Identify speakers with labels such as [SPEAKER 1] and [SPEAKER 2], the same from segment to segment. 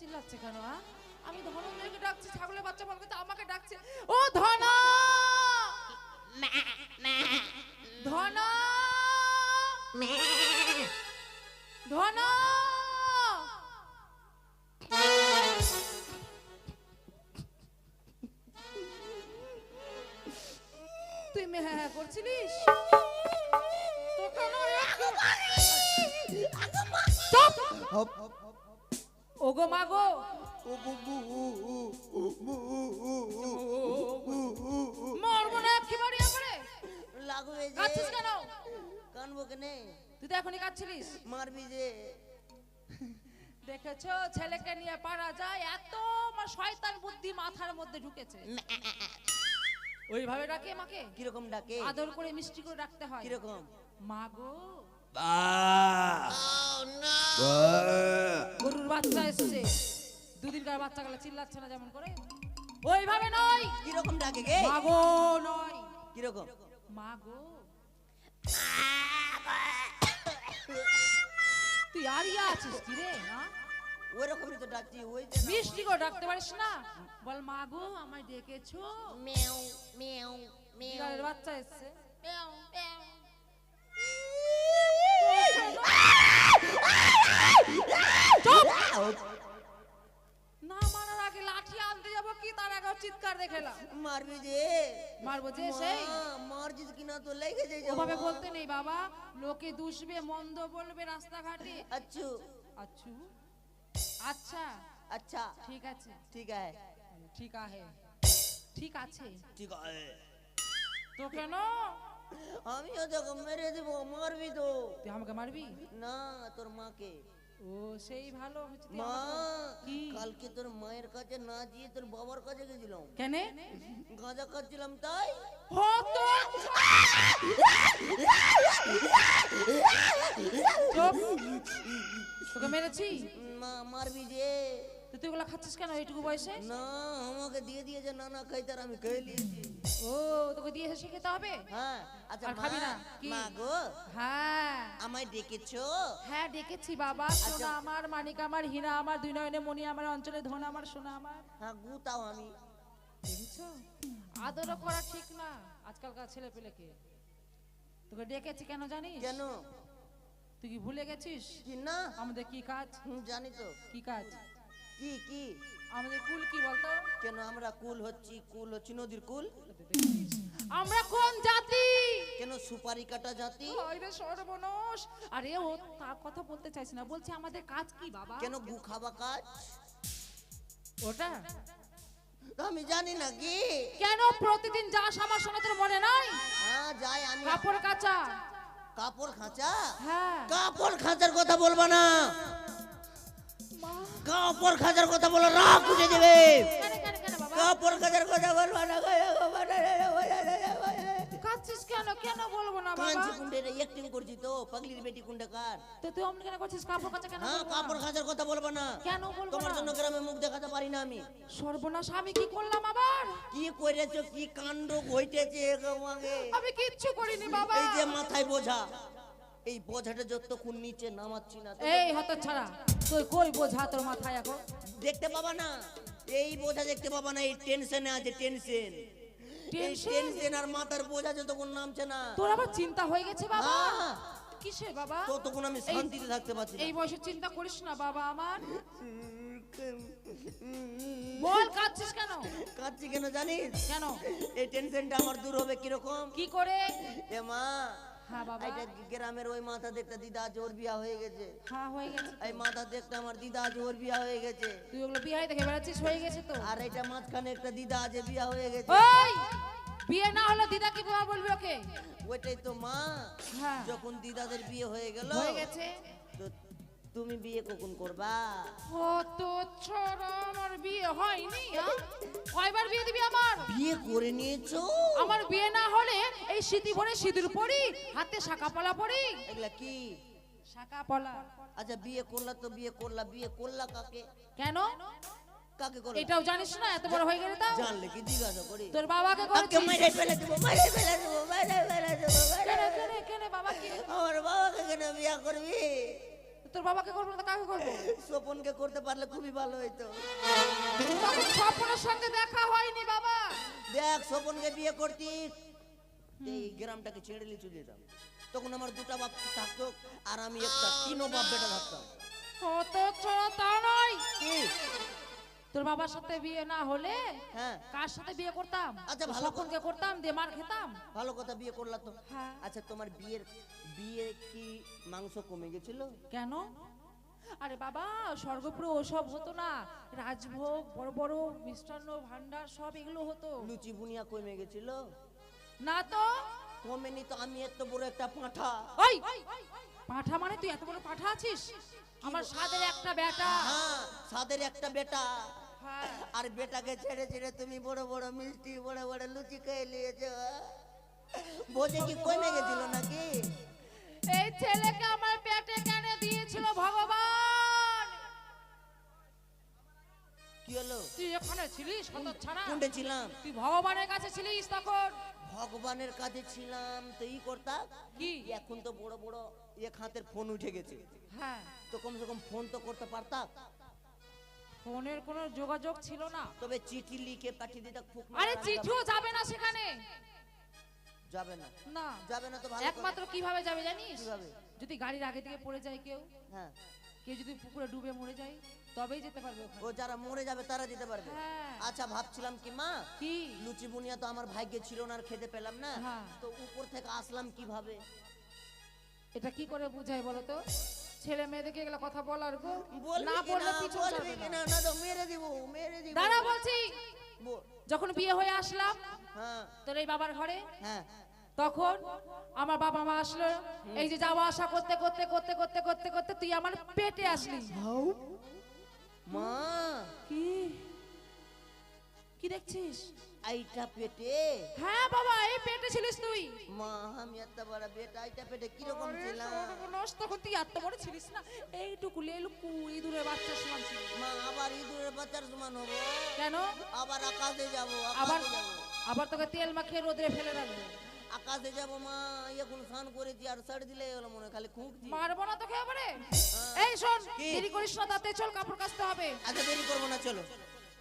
[SPEAKER 1] চিল্লাচ্ছে কেন হ্যাঁ? আমি ধনঞ্জয়কে ডাকছি ছাগলের বাচ্চা বলকে তো আমাকে ডাকছে। ও ধন! ধন! ধন! তুই মেহা হ্যাঁ হ্যাঁ করছিলিস? তোকে না ওগো মাগো মরবো না একেবারে একেবারে
[SPEAKER 2] লাগবে যে
[SPEAKER 1] কাচ্ছিস কেন?
[SPEAKER 2] কানবো কেনে?
[SPEAKER 1] তুই তো এখনই কাচ্ছিলিস
[SPEAKER 2] মারবি যে।
[SPEAKER 1] দেখেছ ছেলেকে নিয়ে পারা যায় এত আমার শয়তান বুদ্ধি মাথার মধ্যে ঢুকেছে। ওইভাবে ডাকে মাকে?
[SPEAKER 2] কীরকম ডাকে?
[SPEAKER 1] আদর করে মিষ্টি করে ডাকতে হয়।
[SPEAKER 2] কীরকম?
[SPEAKER 1] মাগো গরুর বাচ্চা এসেছে। দুদিনকার বাচ্চা গেলে চিল্লাচ্ছে না যেমন করে? ওইভাবে নয়।
[SPEAKER 2] কীরকম ডাকে গে?
[SPEAKER 1] মাগো নয়।
[SPEAKER 2] কীরকম?
[SPEAKER 1] মাগো তুই আরিয়া আছিস কি রে না?
[SPEAKER 2] তো ডাকছি ওই যে
[SPEAKER 1] মিষ্টি করে ডাকতে পারিস না? বল মাগো আমায় ডেকেছো।
[SPEAKER 2] মেও মেও মেও
[SPEAKER 1] বাচ্চা এসছে। না মারার আগে লাঠি আনতে যাব কি তার আগে চিৎকার দেখেলাম
[SPEAKER 2] মারবি যে।
[SPEAKER 1] মারবো যে সেই?
[SPEAKER 2] মা, মারছিস কিনা তো লেগে যাই
[SPEAKER 1] ওভাবে বলতে নেই বাবা। লোকে দুষবে মন্দ বলবে রাস্তাঘাটে।
[SPEAKER 2] আচ্ছু।
[SPEAKER 1] আচ্ছু? আচ্ছা।
[SPEAKER 2] আচ্ছা।
[SPEAKER 1] ঠিক আছে।
[SPEAKER 2] ঠিক আছে।
[SPEAKER 1] ঠিক আছে। ঠিক আছে।
[SPEAKER 2] ঠিক আছে।
[SPEAKER 1] তো কেন?
[SPEAKER 2] আমিও দেখো মেরে দেবো মারবি তো।
[SPEAKER 1] তুই আমাকে মারবি?
[SPEAKER 2] না তোর মাকে।
[SPEAKER 1] ও সেই ভালো
[SPEAKER 2] মা কালকে তোর মায়ের কাছে না গিয়ে তোর বাবার কাছে গেছিলাম।
[SPEAKER 1] কেনে?
[SPEAKER 2] গাঁজা খাচ্ছিলাম তাই।
[SPEAKER 1] হতো। তোকে মেরেছি?
[SPEAKER 2] মা মারবি যে।
[SPEAKER 1] তো তুই ওগুলো খাচ্ছিস কেন? এইটুকু বয়সে?
[SPEAKER 2] না আমাকে দিয়ে দিয়েছে না না খাই তার আমি খেয়ে নিয়েছি।
[SPEAKER 1] ও তোকে দিয়ে এসে খেতে হবে?
[SPEAKER 2] হ্যাঁ আচ্ছা
[SPEAKER 1] আর খাবি না? কি?
[SPEAKER 2] মা গো
[SPEAKER 1] হ্যাঁ।
[SPEAKER 2] আমায় ডেকেছো?
[SPEAKER 1] হ্যাঁ ডেকেছি বাবা সোনা আমার মানিক আমার হীরা আমার দুই নয়নে মণি আমার অঞ্চলে ধন আমার সোনা আমার।
[SPEAKER 2] হ্যাঁ গু তাও আমি।
[SPEAKER 1] দেখেছ? আদরও করা ঠিক না আজকালকার ছেলে পেলেকে তোকে ডেকেছি কেন জানিস?
[SPEAKER 2] কেন?
[SPEAKER 1] তুই কি ভুলে গেছিস?
[SPEAKER 2] না?
[SPEAKER 1] আমাদের কি কাজ?
[SPEAKER 2] জানি তো।
[SPEAKER 1] কি কাজ?
[SPEAKER 2] কি কি?
[SPEAKER 1] আমাদের কুল কি বলতো?
[SPEAKER 2] কেন আমরা কুল হচ্ছি? কুল হচ্ছি নদীর কুল।
[SPEAKER 1] আমরা কোন জাতি?
[SPEAKER 2] কেন সুপারি কাটা জাতি?
[SPEAKER 1] আরে সর্বনাশ। আরে ও তার কথা বলতে চাইছি না। বলছি আমাদের কাজ কি বাবা?
[SPEAKER 2] কেন গু খাবা কাজ?
[SPEAKER 1] ওটা?
[SPEAKER 2] আমি জানি না কি।
[SPEAKER 1] কেন প্রতিদিন যাস আমার সঙ্গে তোর মনে নাই?
[SPEAKER 2] হ্যাঁ যাই আমি।
[SPEAKER 1] কাপড় কাচা।
[SPEAKER 2] কাপড় খাঁচা?
[SPEAKER 1] হ্যাঁ।
[SPEAKER 2] কাপড় খাঁচার কথা বলবা না। কাপড় খাঁচার কথা বলো রাগ উঠে দেবে
[SPEAKER 1] কেন কেন কেন বাবা
[SPEAKER 2] কাপড় খাঁচার কথা বলবা না
[SPEAKER 1] কাচ্ছিস কেন কেন বলব না বাবা
[SPEAKER 2] কুন্ডে অ্যাক্টিং করছি তো পাগলির বেটি কুন্ডে কার
[SPEAKER 1] তো তুই অমনি কেন করছিস কাপড় কাচা কেন
[SPEAKER 2] হ্যাঁ কাপড় খাঁচার কথা বলবা না
[SPEAKER 1] কেন বলব
[SPEAKER 2] তোমার জন্য গ্রামে মুখ দেখাতে পারি না আমি
[SPEAKER 1] সর্বনাশ আমি কি করলাম আবার
[SPEAKER 2] কি করেছ কি কাণ্ড ঘটেছে আমাকে
[SPEAKER 1] আমি কিচ্ছু করিনি বাবা
[SPEAKER 2] এই যে মাথায় বোঝা এই বোঝাটা যতক্ষণ নিচে নামাচ্ছি না
[SPEAKER 1] এই হত ছাড়া। তুই কই বোঝা তোর মাথায় এখন?
[SPEAKER 2] দেখতে পাবা না? এই বোঝা দেখতে পাবা না এই টেনশনে আছে টেনশন
[SPEAKER 1] টেনশন?
[SPEAKER 2] আর মাথার বোঝা যতক্ষণ নামছে না।
[SPEAKER 1] তোর আবার চিন্তা হয়ে গেছে বাবা?
[SPEAKER 2] হ্যাঁ।
[SPEAKER 1] কিসের বাবা?
[SPEAKER 2] ততক্ষণ আমি শান্তিতে থাকতে পারছি
[SPEAKER 1] এই বয়সে চিন্তা করিস না বাবা আমার। বল কাঁদছিস কেন?
[SPEAKER 2] কাঁদছি কেন জানিস?
[SPEAKER 1] কেন?
[SPEAKER 2] এই টেনশনটা আমার দূর হবে কীরকম?
[SPEAKER 1] কি করে?
[SPEAKER 2] এ মা
[SPEAKER 1] হ্যাঁ বাবা।
[SPEAKER 2] এইটা গ্রামের ওই মাথা দেখতে দিদা আজ বিয়া হয়ে গেছে।
[SPEAKER 1] হ্যাঁ হয়ে গেছে
[SPEAKER 2] এই মাথা দেখতে আমার দিদা আজ বিয়া হয়ে গেছে।
[SPEAKER 1] তুই ওগুলো বিয়ে দেখে বেড়াচ্ছিস হয়ে গেছে তো।
[SPEAKER 2] আর এটা মাঝখানে একটা দিদা আজ বিয়া হয়ে গেছে।
[SPEAKER 1] ওই! বিয়ে না হলে দিদা কি বাবা বলবি ওকে?
[SPEAKER 2] ওইটাই তো মা।
[SPEAKER 1] হ্যাঁ।
[SPEAKER 2] যখন দিদাদের বিয়ে হয়ে গেল
[SPEAKER 1] হয়ে গেছে।
[SPEAKER 2] তো তুমি বিয়ে কখন করবা?
[SPEAKER 1] কত ছোট আমার বিয়ে হয়নি হ্যাঁ? কয়বার বিয়ে দিবি আমার?
[SPEAKER 2] বিয়ে করে নিয়েছো?
[SPEAKER 1] আমার বিয়ে না হলে এই স্মৃতি ভরে সিঁদুর পরি হাতে শাখা পলা পরি।
[SPEAKER 2] এগুলা কি?
[SPEAKER 1] শাখা পলা
[SPEAKER 2] আচ্ছা বিয়ে করলা তো বিয়ে করলা বিয়ে করলা কাকে?
[SPEAKER 1] কেন?
[SPEAKER 2] কাকে করলা?
[SPEAKER 1] এটাও জানিস না এত বড় হয়ে গেলে তা।
[SPEAKER 2] জানলে কি জিজ্ঞাসা করি?
[SPEAKER 1] তোর বাবাকে
[SPEAKER 2] আজকে
[SPEAKER 1] করেছিস?
[SPEAKER 2] মেরে ফেলে দেবো মেরে ফেলে দেবো মেরে ফেলে দেবো
[SPEAKER 1] কেনে কেনে বাবা কি?
[SPEAKER 2] আমার বাবাকে কেন বিয়ে করবি?
[SPEAKER 1] তোর বাবাকে করব না কাকে করব?
[SPEAKER 2] স্বপনকে করতে পারলে খুবই ভালো হইতো।
[SPEAKER 1] তখন স্বপ্নের সঙ্গে দেখা হয়নি বাবা।
[SPEAKER 2] দেখ স্বপনকে বিয়ে করতি এই গ্রামটাকে ছেড়ে নিয়ে চলে যেতাম তখন আমার দুটা বাপ থাকতো আর আমি একটা তিনও বাপ বেটা থাকতাম।
[SPEAKER 1] কত ছোট তা নয়।
[SPEAKER 2] কি?
[SPEAKER 1] তোর বাবার সাথে বিয়ে না হলে
[SPEAKER 2] হ্যাঁ।
[SPEAKER 1] কার সাথে বিয়ে করতাম?
[SPEAKER 2] আচ্ছা, ভালো
[SPEAKER 1] স্বপনকে করতাম দিয়ে মার খেতাম?
[SPEAKER 2] ভালো কথা বিয়ে করলা তো।
[SPEAKER 1] হ্যাঁ।
[SPEAKER 2] আচ্ছা তোমার বিয়ের বিয়ে কি মাংস কমে গেছিল?
[SPEAKER 1] কেন? আরে বাবা স্বর্গপুরে ওসব হতো না। রাজভোগ বড় বড় মিষ্টান্ন ভান্ডার সব এগুলো হতো।
[SPEAKER 2] লুচি বুনিয়া কমে গেছিল?
[SPEAKER 1] না তো।
[SPEAKER 2] কমেনি তো আমি এত বড় একটা পাঁঠা।
[SPEAKER 1] ওই পাঠা মানে তুই এত বড় পাঠা আছিস? আমার সাদের একটা বেটা।
[SPEAKER 2] হ্যাঁ সাদের একটা বেটা। আর বেটাকে ছেড়ে ছেড়ে তুমি বড় বড় মিষ্টি বড় বড় লুচি খেয়ে নিয়েছো। বোঝে কি কমে গেছিল নাকি?
[SPEAKER 1] এই ছেলেকে আমার পেটে কেন দিয়েছিল ভগবান।
[SPEAKER 2] কি হলো?
[SPEAKER 1] তুই এখানে ছিলিস
[SPEAKER 2] কোনটা ছিলাম?
[SPEAKER 1] তুই ভগবানের কাছে ছিলিস তখন?
[SPEAKER 2] ভগবানের কাছে ছিলাম তো ই করতাম
[SPEAKER 1] কি?
[SPEAKER 2] এখন তো বড় বড় এক হাতের ফোন উঠে গেছে।
[SPEAKER 1] হ্যাঁ।
[SPEAKER 2] তো কমসে কম ফোন তো করতে পারতাম
[SPEAKER 1] ফোনের কোনো যোগাযোগ ছিল না।
[SPEAKER 2] তবে চিঠি লিখে পাঠিয়ে দিতাম ফুক
[SPEAKER 1] আরে চিঠিও যাবে না সেখানে।
[SPEAKER 2] যাবে না।
[SPEAKER 1] না।
[SPEAKER 2] যাবে না তো ভালো
[SPEAKER 1] একমাত্র কীভাবে যাবে জানিস? যদি গাড়ির আগে থেকে পড়ে যায় কেউ।
[SPEAKER 2] হ্যাঁ।
[SPEAKER 1] কেউ যদি পুকুরে ডুবে মরে যায় তবেই যেতে পারবে
[SPEAKER 2] ও যারা মরে যাবে তারা যেতে পারবে।
[SPEAKER 1] হ্যাঁ।
[SPEAKER 2] আচ্ছা ভাবছিলাম কি মা?
[SPEAKER 1] কি?
[SPEAKER 2] লুচি বুনিয়া তো আমার ভাগ্যে ছিল না আর খেতে পেলাম না।
[SPEAKER 1] হ্যাঁ।
[SPEAKER 2] তো উপর থেকে আসলাম কীভাবে?
[SPEAKER 1] এটা কি করে বুঝাই বলো তো? ছেলে মেয়েদেরকে এগুলো কথা বলার গো। না বললে পিছন ছাড়বে না।
[SPEAKER 2] না, না তো মেরে দিব মেরে দিব।
[SPEAKER 1] দাঁড়া বলছি। যখন বিয়ে হয়ে আসলাম
[SPEAKER 2] হ্যাঁ।
[SPEAKER 1] তোর এই বাবার ঘরে?
[SPEAKER 2] হ্যাঁ।
[SPEAKER 1] তখন আমার বাবা মা আসলো এই যে যাওয়া আসা করতে করতে করতে করতে করতে করতে তুই আমার পেটে আসলি।
[SPEAKER 2] মা।
[SPEAKER 1] কি? কি দেখছিস?
[SPEAKER 2] আইটা পেটে।
[SPEAKER 1] হ্যাঁ বাবা এই পেটে ছিলিস তুই।
[SPEAKER 2] মা আমি এত বড় বেটা আইটা পেটে কীরকম
[SPEAKER 1] আরে
[SPEAKER 2] ছিলাম?
[SPEAKER 1] তখন তুই এত বড় ছিলিস না। এইটুকু লেলুকু ইঁদুরের বাচ্চা সমান ছিলিস
[SPEAKER 2] মা আবার ইঁদুরের বাচ্চার সমান হব?
[SPEAKER 1] কেন?
[SPEAKER 2] আবার আকাশে যাব
[SPEAKER 1] আবার আবার তোকে তেল মাখিয়ে রোদে ফেলে রাখব
[SPEAKER 2] আকাশে যাব মা এখন স্নান করেছি আর সাইড দিলে হলো মনে খালি খুঁকছি।
[SPEAKER 1] মারবো না তোকে এবারে এই শোন দেরি করিস না তাতে চল কাপড় কাচতে হবে।
[SPEAKER 2] আচ্ছা দেরি করব না চলো।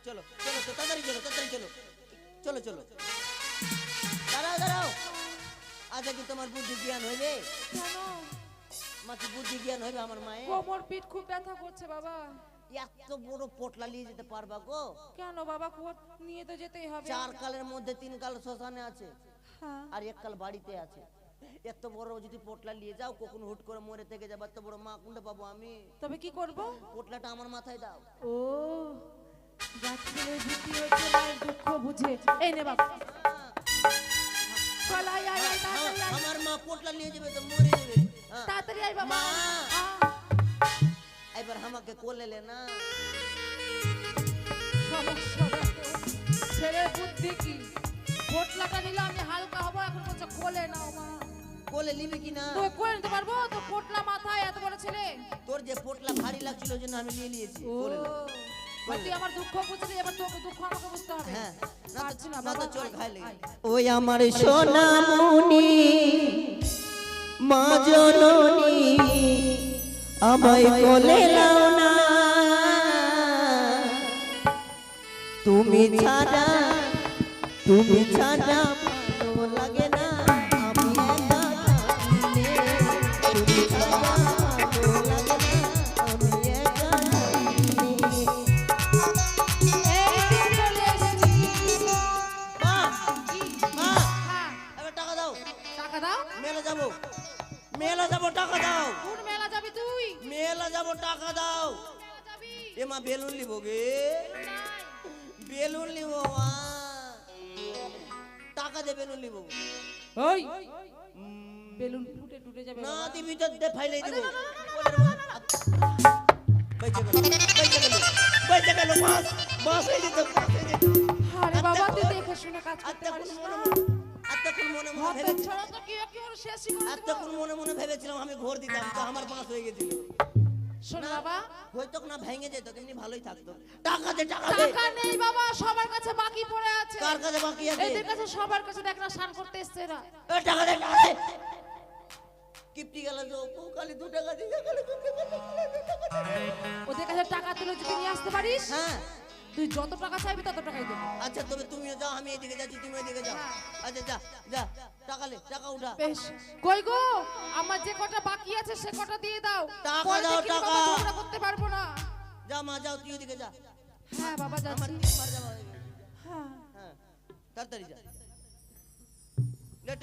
[SPEAKER 2] চলো চলো তো তাড়াতাড়ি চলো তাড়াতাড়ি চলো। চলো চলো। দাঁড়াও দাঁড়াও। আচ্ছা কি তোমার বুদ্ধি জ্ঞান হইবে
[SPEAKER 1] কেন?
[SPEAKER 2] মা কি বুদ্ধি জ্ঞান হইবে আমার মায়ের?
[SPEAKER 1] কোমর পিঠ খুব ব্যথা করছে বাবা।
[SPEAKER 2] এত বড় পোটলা নিয়ে যেতে পারবা গো?
[SPEAKER 1] কেন বাবা নিয়ে তো যেতেই হবে
[SPEAKER 2] চার কালের মধ্যে তিন কাল শ্মশানে আছে।
[SPEAKER 1] হ্যাঁ।
[SPEAKER 2] আর এক কাল বাড়িতে আছে। এত বড় যদি পোটলা নিয়ে যাও কখন হুট করে মরে থেকে যাব। এত বড় মা কোনটা পাবো আমি?
[SPEAKER 1] তবে কি করব?
[SPEAKER 2] পোটলাটা আমার মাথায় দাও।
[SPEAKER 1] ও। যাত্রীর বুদ্ধি হচ্ছে মায়ের দুঃখ বুঝে এই নে বাবা। চল আয় আয় আয় তাড়াতাড়ি আয়।
[SPEAKER 2] আমার মা পোটলা নিয়ে যাবে তো মরে যাবে। হ্যাঁ।
[SPEAKER 1] তাড়াতাড়ি আয় বাবা।
[SPEAKER 2] এবার আমাকে কোলে লে না।
[SPEAKER 1] সমস্যা বুদ্ধি কি? পোটলাটা নিলে আমি হালকা হব এখন বলছে কোলে নাও মা।
[SPEAKER 2] কোলে নিবি কি না?
[SPEAKER 1] তুই কোলে নিতে পারব? তো পোটলা মাথায় এত বড় ছেলে?
[SPEAKER 2] তোর যে পোটলা ভারী লাগছিল জন্য আমি নিয়ে নিয়েছি। কোলে
[SPEAKER 1] তুই আমার দুঃখ বুঝলি এবার তোকে দুঃখ আমাকে বুঝতে হবে।
[SPEAKER 2] হ্যাঁ না
[SPEAKER 1] পারছি
[SPEAKER 2] তো
[SPEAKER 1] না
[SPEAKER 2] না চল খাইলে ওই আমার সোনামণি মা জননী আমায় কোলে লাও না। তুমি ছাড়া তুমি ছাড়া
[SPEAKER 1] সবার কাছে দেখ না স্নান করতে এসছে এরা।
[SPEAKER 2] টাকা দে টাকা দে। কিপটি গেল তো ও খালি দু টাকা দিয়ে দিয়ে।
[SPEAKER 1] ওদের কাছে টাকা তুলে যদি নিয়ে আসতে পারিস
[SPEAKER 2] হ্যাঁ।
[SPEAKER 1] তুই যত টাকা চাইবি তত টাকাই দেবো।
[SPEAKER 2] আচ্ছা তবে তুমিও যাও আমি এদিকে যাচ্ছি তুমি এদিকে যাও। আচ্ছা যা যা টাকা লে টাকা উঠা।
[SPEAKER 1] বেশ। কই গো? আমার যে কটা বাকি আছে সে কটা দিয়ে দাও।
[SPEAKER 2] টাকা দাও, টাকা।
[SPEAKER 1] ঝগড়া করতে পারব না।
[SPEAKER 2] যা মা যাও তুই এদিকে যা।
[SPEAKER 1] হ্যাঁ বাবা
[SPEAKER 2] আমার
[SPEAKER 1] যাচ্ছি।
[SPEAKER 2] তিনবার যাওয়া হয়ে।
[SPEAKER 1] হ্যাঁ।
[SPEAKER 2] হ্যাঁ। তাড়াতাড়ি যা।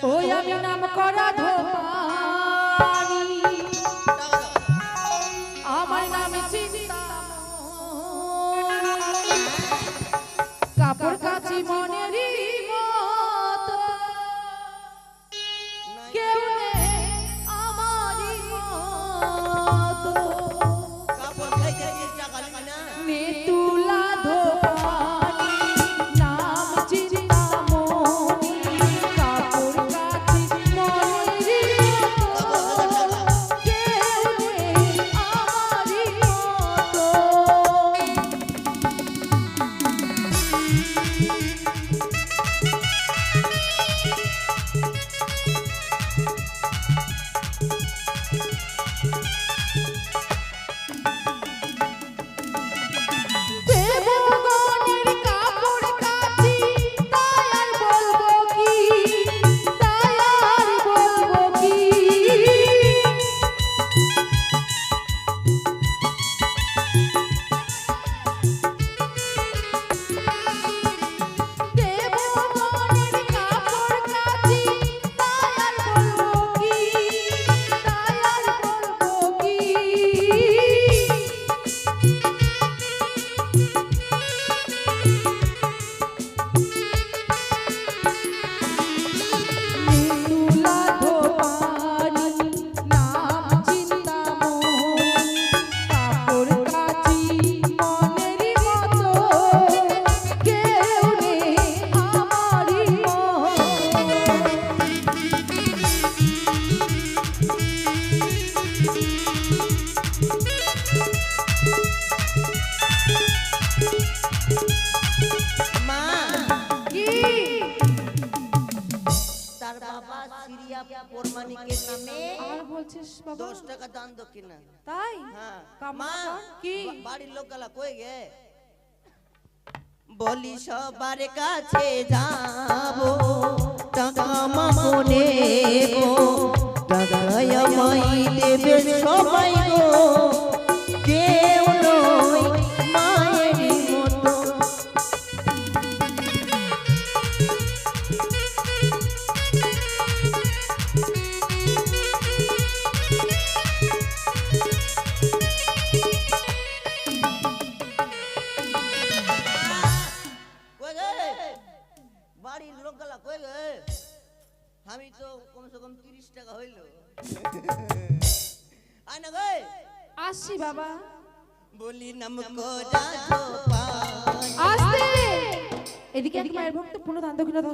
[SPEAKER 1] ওই আমি নাম করা ধোপানি
[SPEAKER 2] বলি সবার কাছে যাব টাকা মনে টাকা আমায় দেবে সবাই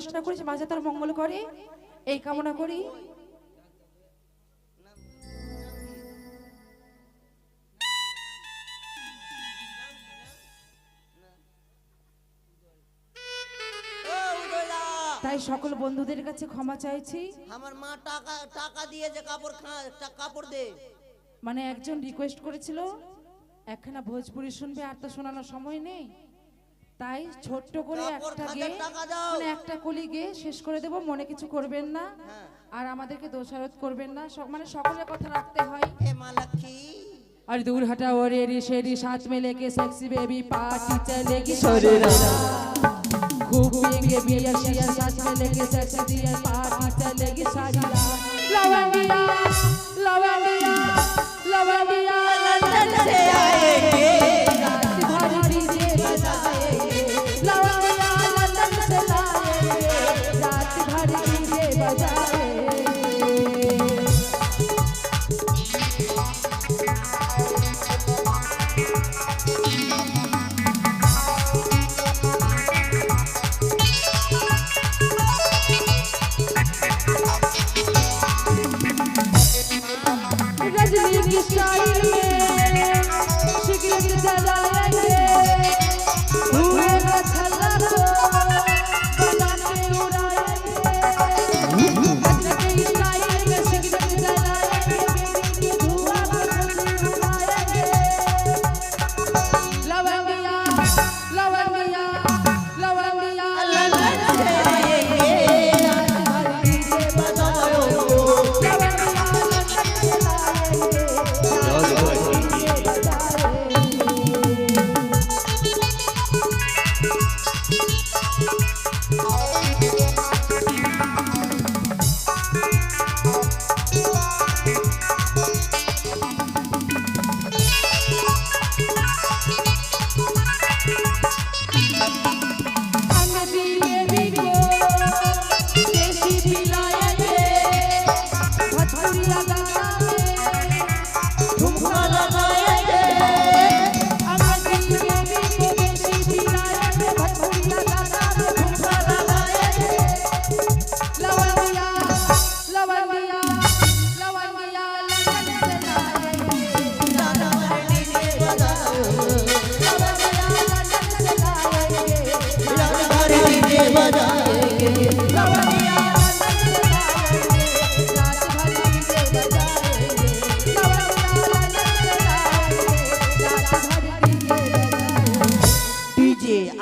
[SPEAKER 1] দশ করেছে মাঝে তার মঙ্গল করে এই কামনা করি। তাই সকল বন্ধুদের কাছে ক্ষমা চাইছি।
[SPEAKER 2] আমার মা টাকা টাকা দিয়ে যে কাপড় খা কাপড় দে।
[SPEAKER 1] মানে একজন রিকোয়েস্ট করেছিল একখানা ভোজপুরি শুনবে আর তো শোনানোর সময় নেই। তাই ছোট্ট করে
[SPEAKER 2] কাপড়
[SPEAKER 1] একটা
[SPEAKER 2] খাদের
[SPEAKER 1] গে
[SPEAKER 2] টাকা দাও।
[SPEAKER 1] মানে একটা কলি গে শেষ করে দেব মনে কিছু করবেন না
[SPEAKER 2] হ্যাঁ।
[SPEAKER 1] আর আমাদেরকে দোষারোপ করবেন না সব- মানে সকলের কথা রাখতে হয়
[SPEAKER 2] হে মা লক্ষ্মী
[SPEAKER 1] अरे दूर हटा और ये शेरी साथ में लेके सेक्सी बेबी पार्टी चलेगी सरे खूब पिएंगे बियर शियर साथ में लेके सेक्सी बियर पार्टी चलेगी सारी रात लवंगिया लवंगिया लवंगिया लंदन से आएंगे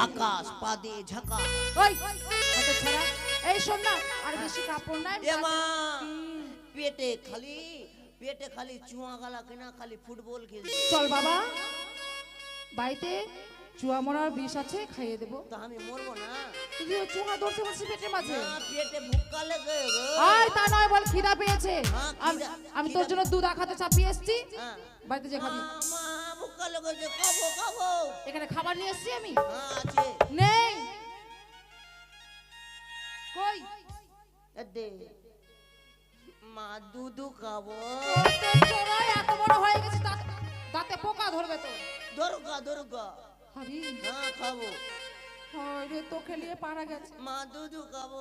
[SPEAKER 2] আকাশ পাদে ঝাঁকা।
[SPEAKER 1] ওই কত ছাড়া। এই শোন না আর বেশি কাপড় নাই
[SPEAKER 2] এ মা পেটে খালি পেটে খালি চুয়া গালা কেনা খালি ফুটবল খেলছে।
[SPEAKER 1] চল বাবা বাড়িতে চুয়া মরার বিষ আছে খাইয়ে দেবো।
[SPEAKER 2] তো আমি মরবো না।
[SPEAKER 1] তুই চুয়া ধরছে বলছি পেটের মাঝে।
[SPEAKER 2] না পেটে ভুক্কা লেগে গো।
[SPEAKER 1] আয় তা নয় বল খিদা পেয়েছে।
[SPEAKER 2] হ্যাঁ,
[SPEAKER 1] আম-
[SPEAKER 2] খিদা-
[SPEAKER 1] আমি তোর জন্য দুধ আখাতে চাপিয়ে এসেছি।
[SPEAKER 2] হ্যাঁ।
[SPEAKER 1] বাড়িতে যে খাবি।
[SPEAKER 2] মা, মা ভুক্কা লেগেছে খাব খাব।
[SPEAKER 1] এখানে খাবার নিয়ে এসেছি আমি।
[SPEAKER 2] হ্যাঁ আছে।
[SPEAKER 1] নেই। কই?
[SPEAKER 2] এ দে। মা দুধু খাব।
[SPEAKER 1] তোর তো চোরাই এত বড় হয়ে গেছে দাঁত- দাঁতে পোকা ধরবে তো
[SPEAKER 2] দরগা দরগা
[SPEAKER 1] হাবি
[SPEAKER 2] হ্যাঁ খাব।
[SPEAKER 1] তোকে নিয়ে পারা গেছে।
[SPEAKER 2] মা দুধ খাব।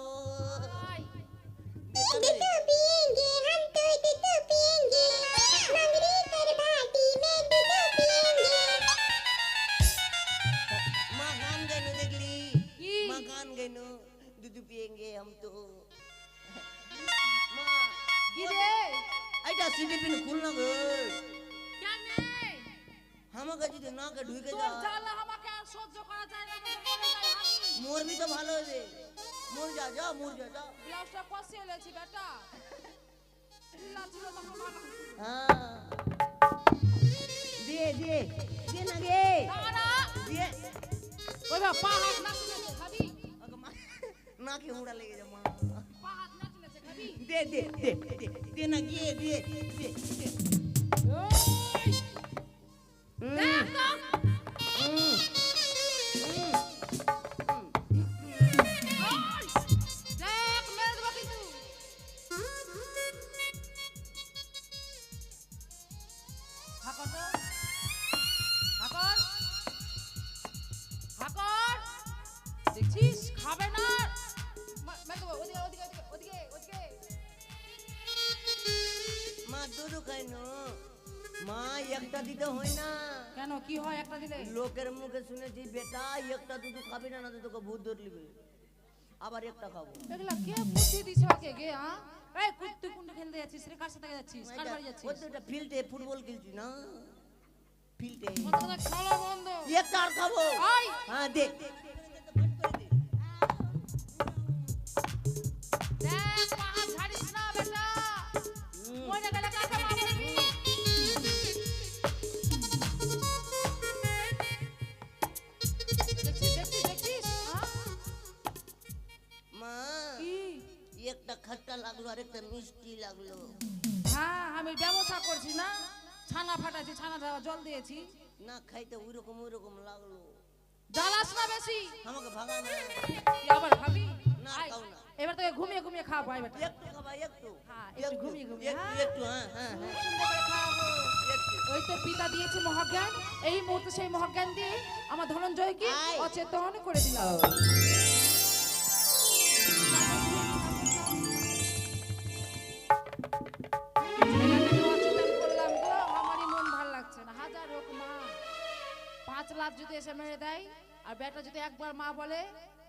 [SPEAKER 2] দুধ খাবি না না তো তোকে ভূত ধর লিবে আবার একটা খাব।
[SPEAKER 1] এগুলা কে বুদ্ধি দিছে ওকে গে হ্যাঁ এই কুত্তু কুন্ডু খেলতে যাচ্ছিস রে কার সাথে যাচ্ছিস? কার বাড়ি যাচ্ছিস?
[SPEAKER 2] ওটা ফিল্ডে ফুটবল খেলছি না? ফিল্ডে
[SPEAKER 1] খেলা বন্ধ।
[SPEAKER 2] একটা আর খাব। হ্যাঁ
[SPEAKER 1] দেখ
[SPEAKER 2] মিষ্টি লাগল।
[SPEAKER 1] হ্যাঁ আমি ব্যবসা করছি না। ছানা ফাটাচ্ছি ছানা দেওয়া জল দিয়েছি।
[SPEAKER 2] না খাইতে ওইরকম ওইরকম লাগল।
[SPEAKER 1] জ্বালাস না বেশি।
[SPEAKER 2] আমাকে ভাগা না।
[SPEAKER 1] আবার খাবি
[SPEAKER 2] না, খাও না।
[SPEAKER 1] এবার তোকে ঘুমিয়ে ঘুমিয়ে খাওয়াবো বেটা।
[SPEAKER 2] একটু খাবা একটু।
[SPEAKER 1] হ্যাঁ, একটু ঘুমিয়ে ঘুমিয়ে,
[SPEAKER 2] একটু
[SPEAKER 1] হ্যাঁ।
[SPEAKER 2] একটু হ্যাঁ হ্যাঁ হ্যাঁ।
[SPEAKER 1] ওই তো পিতা দিয়েছে মহাজ্ঞান। এই মুহূর্তে সেই মহাজ্ঞান দিয়ে আমার ধনঞ্জয়কে। অচেতন করে দিলাম। লাখ যদি এসে মেরে দেয়, আর বেটা যদি একবার মা বলে,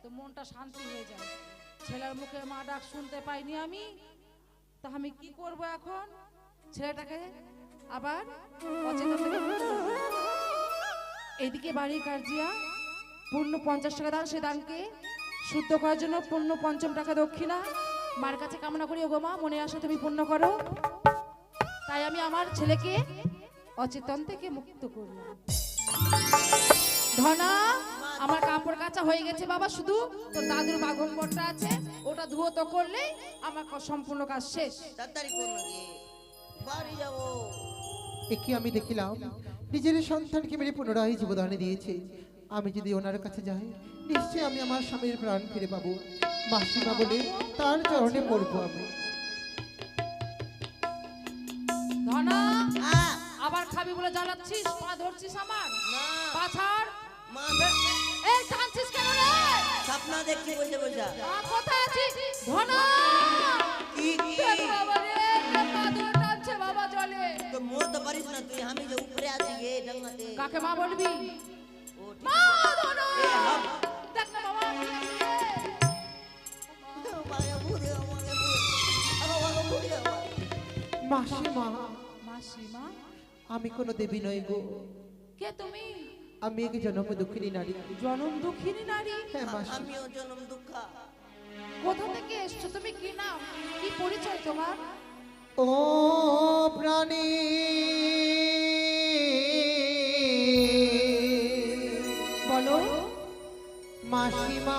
[SPEAKER 1] তো মনটা শান্তি হয়ে যায়। ছেলের মুখে মা ডাক শুনতে পাইনি আমি। তা আমি কি করব এখন? ছেলেটাকে আবার এদিকে বাড়ির কার্জিয়া, পূর্ণ পঞ্চাশ টাকা দান সে দানকে শুদ্ধ করার জন্য পূর্ণ পঞ্চম টাকা দক্ষিণা। মার কাছে কামনা করি, ওগো মা, মনে আসে তুমি পূর্ণ করো। তাই আমি আমার ছেলেকে অচেতন থেকে মুক্ত করলাম। ধনা আমার কাপড় কাচা হয়ে গেছে বাবা শুধু তোর দাদুর বাগম্বরটা আছে ওটা ধুয়ো তো করলে আমার সম্পূর্ণ কাজ শেষ।
[SPEAKER 2] তাড়াতাড়ি করুন বাড়ি যাব।
[SPEAKER 3] একে আমি দেখিলাম নিজের সন্তানকে মেরে পুনরায় জীবদানে দিয়েছে। আমি যদি ওনার কাছে যাই নিশ্চয়ই আমি আমার স্বামীর প্রাণ ফিরে পাবো। মাসিমা বলে তার চরণে পড়ব আমি।
[SPEAKER 1] ধনা আবার খাবি বলে জ্বালাচ্ছিস? পা ধরছিস আমার?
[SPEAKER 2] মা
[SPEAKER 1] এই টানছিস কেন রে?
[SPEAKER 2] স্বপ্ন দেখছি
[SPEAKER 1] আ, কোথায় আছিস? ধনা!
[SPEAKER 2] কি কি?
[SPEAKER 1] বাবা রে পা ধরে টানছে বাবা জলে।
[SPEAKER 2] তো মোর পারিস না তুই আমি যে উপরে আছি গে ডাঙ্গাতে।
[SPEAKER 1] কাকে মা বলবি? মা ধনা দেখ না বাবা কি
[SPEAKER 3] মাসিমা।
[SPEAKER 1] মাসিমা?
[SPEAKER 3] আমি কোনো দেবী নই গো।
[SPEAKER 1] কে তুমি?
[SPEAKER 3] আমি এক জন্ম দুঃখিনী নারী।
[SPEAKER 1] জনম দুঃখিনী নারী?
[SPEAKER 3] হ্যাঁ
[SPEAKER 2] আমিও জনম দুঃখা।
[SPEAKER 1] কোথা থেকে এসছো তুমি? কি নাম? কি পরিচয় তোমার?
[SPEAKER 3] ও প্রাণী।
[SPEAKER 1] বলো।
[SPEAKER 3] মাসিমা।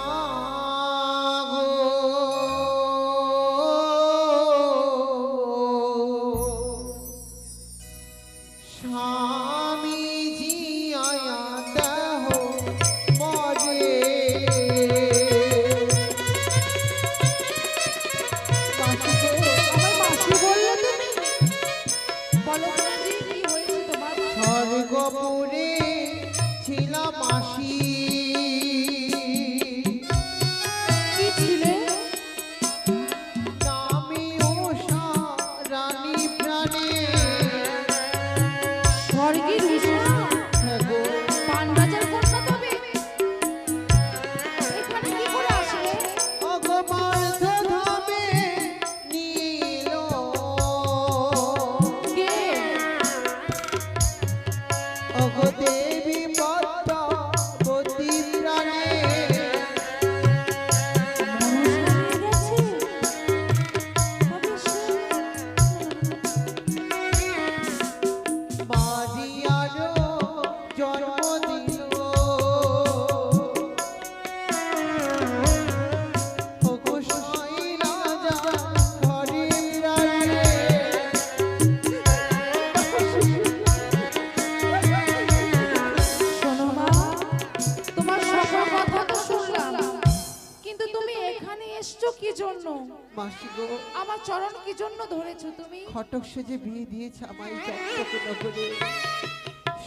[SPEAKER 3] ঘটক সেজে বিয়ে দিয়েছে আমায়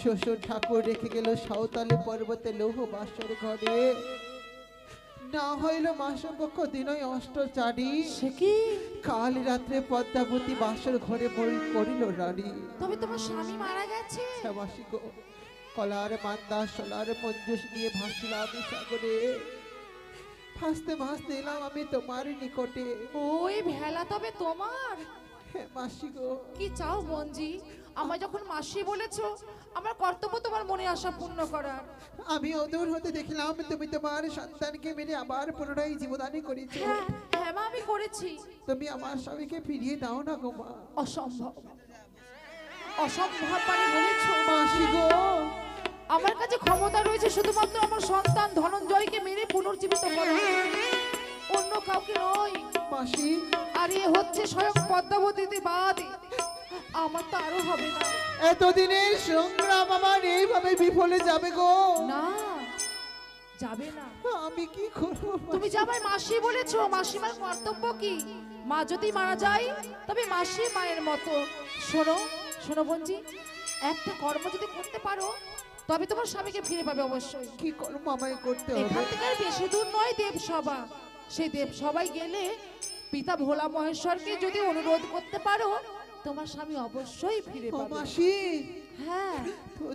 [SPEAKER 3] শ্বশুর ঠাকুর রেখে গেল সাঁওতালি পর্বতে লৌহ বাসর ঘরে। না হইল মাসপক্ষ দিনই অষ্টচারী।
[SPEAKER 1] সে কি?
[SPEAKER 3] কাল রাত্রে পদ্মাবতী বাসর ঘরে পড়ি- পড়িল রানী।
[SPEAKER 1] তবে তোমার স্বামী মারা গেছে?
[SPEAKER 3] শ্যামাসি গো কলার মান্দা সোলার মঞ্জুস নিয়ে ভাসছিলাম আমি সাগরে। ভাসতে ভাসতে এলাম আমি তোমার নিকটে।
[SPEAKER 1] ওই ভেলা তবে তোমার?
[SPEAKER 3] মাসি গো।
[SPEAKER 1] কি চাও মঞ্জি আমায় যখন মাসি বলেছ আমার কর্তব্য তোমার মনে আশা পূর্ণ করার।
[SPEAKER 3] আমি অদূর হতে দেখলাম তুমি তোমার সন্তানকে মেরে আবার পুনরায় জীবদানি করেছ।
[SPEAKER 1] হ্যাঁ হ্যাঁ মা আমি করেছি।
[SPEAKER 3] তুমি আমার স্বামীকে ফিরিয়ে দাও না গো মা।
[SPEAKER 1] অসম্ভব। অসম্ভব মানে বলেছ।
[SPEAKER 3] মাসি গো।
[SPEAKER 1] আমার কাছে ক্ষমতা রয়েছে শুধুমাত্র আমার সন্তান ধনঞ্জয়কে মেরে পুনর্জীবিত করা অন্য কাউকে নয়।
[SPEAKER 3] মাসি।
[SPEAKER 1] আর এ হচ্ছে স্বয়ং পদ্মাবতীতে বাদ। আমার তো আরও হবে না।
[SPEAKER 3] এতদিনের সংগ্রাম আমার এইভাবে বিফলে যাবে গো।
[SPEAKER 1] না যাবে না।
[SPEAKER 3] আমি কি করব
[SPEAKER 1] তুমি যে আমায় মাসি বলেছ মাসিমার কর্তব্য কি? মা যদি মারা যায় তবে মাসি মায়ের মতো। শোনো শোনো বঞ্জি একটা কর্ম যদি করতে পারো তবে তোমার স্বামীকে ফিরে পাবে অবশ্যই।
[SPEAKER 3] কি কর্ম আমায় করতে হবে?
[SPEAKER 1] এখান থেকে বেশি দূর নয় দেবসভা। সেই দেবসভায় গেলে পিতা ভোলা মহেশ্বরকে যদি অনুরোধ করতে পারো তোমার স্বামী অবশ্যই ফিরে পাবে।
[SPEAKER 3] মাসি
[SPEAKER 1] হ্যাঁ।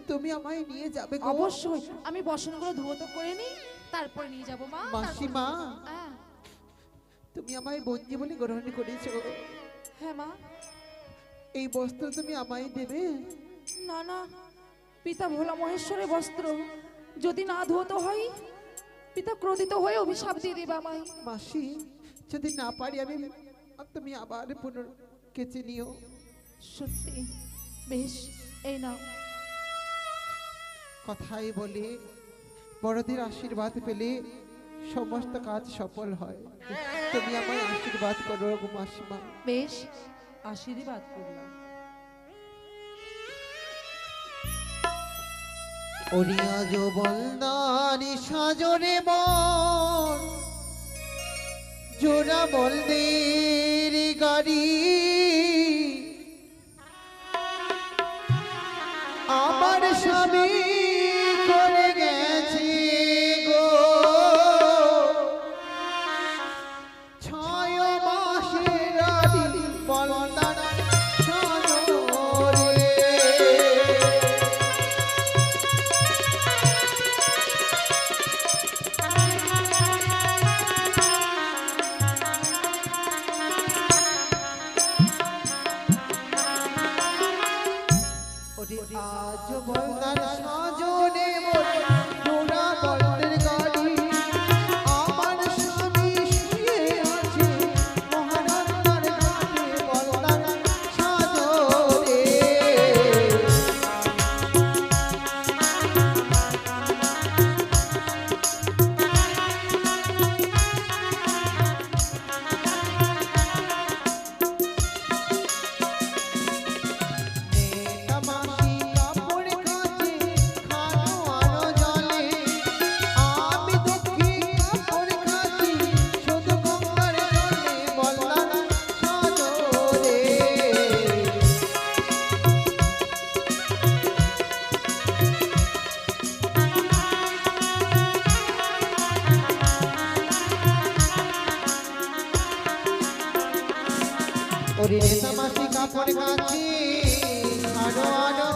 [SPEAKER 3] তুমি আমায় নিয়ে যাবে গো।
[SPEAKER 1] অবশ্যই। আমি বসনগুলো ধুয়ো করে নিই তারপরে নিয়ে যাব মা
[SPEAKER 3] মাসি মা
[SPEAKER 1] হ্যাঁ,
[SPEAKER 3] তুমি আমায় বঞ্জি বলে গ্রহণ করেছ।
[SPEAKER 1] হ্যাঁ মা।
[SPEAKER 3] এই বস্ত্র তুমি আমায় দেবে?
[SPEAKER 1] না না। পিতা ভোলা মহেশ্বরের বস্ত্র যদি না ধুতো হয় পিতা ক্রোধিত হয়ে অভিশাপ দিয়ে দেবে আমায়।
[SPEAKER 3] মাসি যদি না পারি আমি তুমি আবার পুনর কেচে নিও।
[SPEAKER 1] সত্যি বেশ এই নাও।
[SPEAKER 3] কথাই বলে বড়দের আশীর্বাদ পেলে সমস্ত কাজ সফল হয়। তুমি আমার আশীর্বাদ করো মাসিমা।
[SPEAKER 1] বেশ আশীর্বাদ করলাম।
[SPEAKER 3] ওরিয়া বলদানি সাজরে বল জোড়া বলদের গাড়ি। আমার স্বামী ওরে
[SPEAKER 1] নেশা মাসি কাপড় কাছি আরও আরও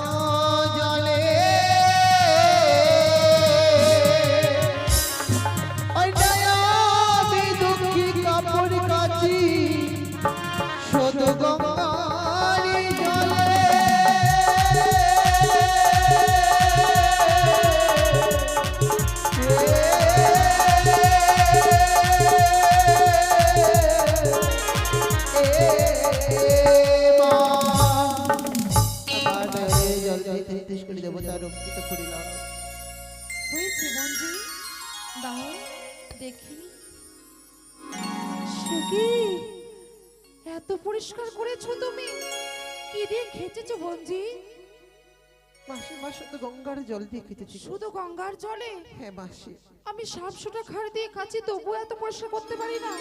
[SPEAKER 1] খেচেছো বঞ্জি
[SPEAKER 3] মাসি মা শুধু গঙ্গার জল দিয়ে খেতেছি
[SPEAKER 1] শুধু গঙ্গার জলে?
[SPEAKER 3] হ্যাঁ মাসি।
[SPEAKER 1] আমি সাপসুটা খাড় দিয়ে কাছি তবু এত পরিষ্কার করতে পারি না।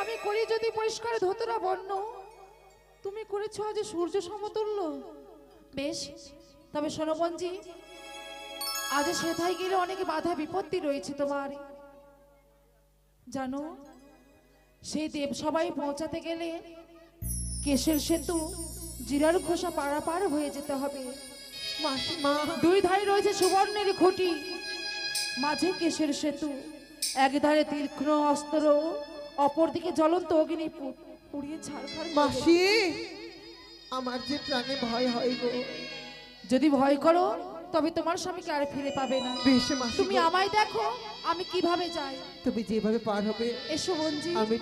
[SPEAKER 1] আমি করি যদি পরিষ্কার ধতরা বর্ণ। তুমি করেছ আজ সূর্য সমতুল্য। বেশ তবে শোনো বঞ্জি আজ সেথায় গেলে অনেক বাধা বিপত্তি রয়েছে তোমার। জানো সেই দেবসভায় পৌঁছাতে গেলে কেশের সেতু জিরার খোসা পারাপার হয়ে যেতে হবে।
[SPEAKER 3] মাসি মা
[SPEAKER 1] দুই ধারে রয়েছে সুবর্ণের খুঁটি মাঝে কেশের সেতু এক ধারে তীক্ষ্ণ অস্ত্র অপরদিকে জ্বলন্ত অগ্নি পুড়িয়ে করে
[SPEAKER 3] মাসি আমার যে প্রাণে ভয় হয় গো।
[SPEAKER 1] যদি ভয় করো তবে তোমার স্বামীকে আর ফিরে পাবে না।
[SPEAKER 3] বেশ মাসি
[SPEAKER 1] তুমি আমায় দেখো আমি কীভাবে যাই।
[SPEAKER 3] তুমি যেভাবে পার হবে
[SPEAKER 1] এসো বঞ্জি।
[SPEAKER 3] আমি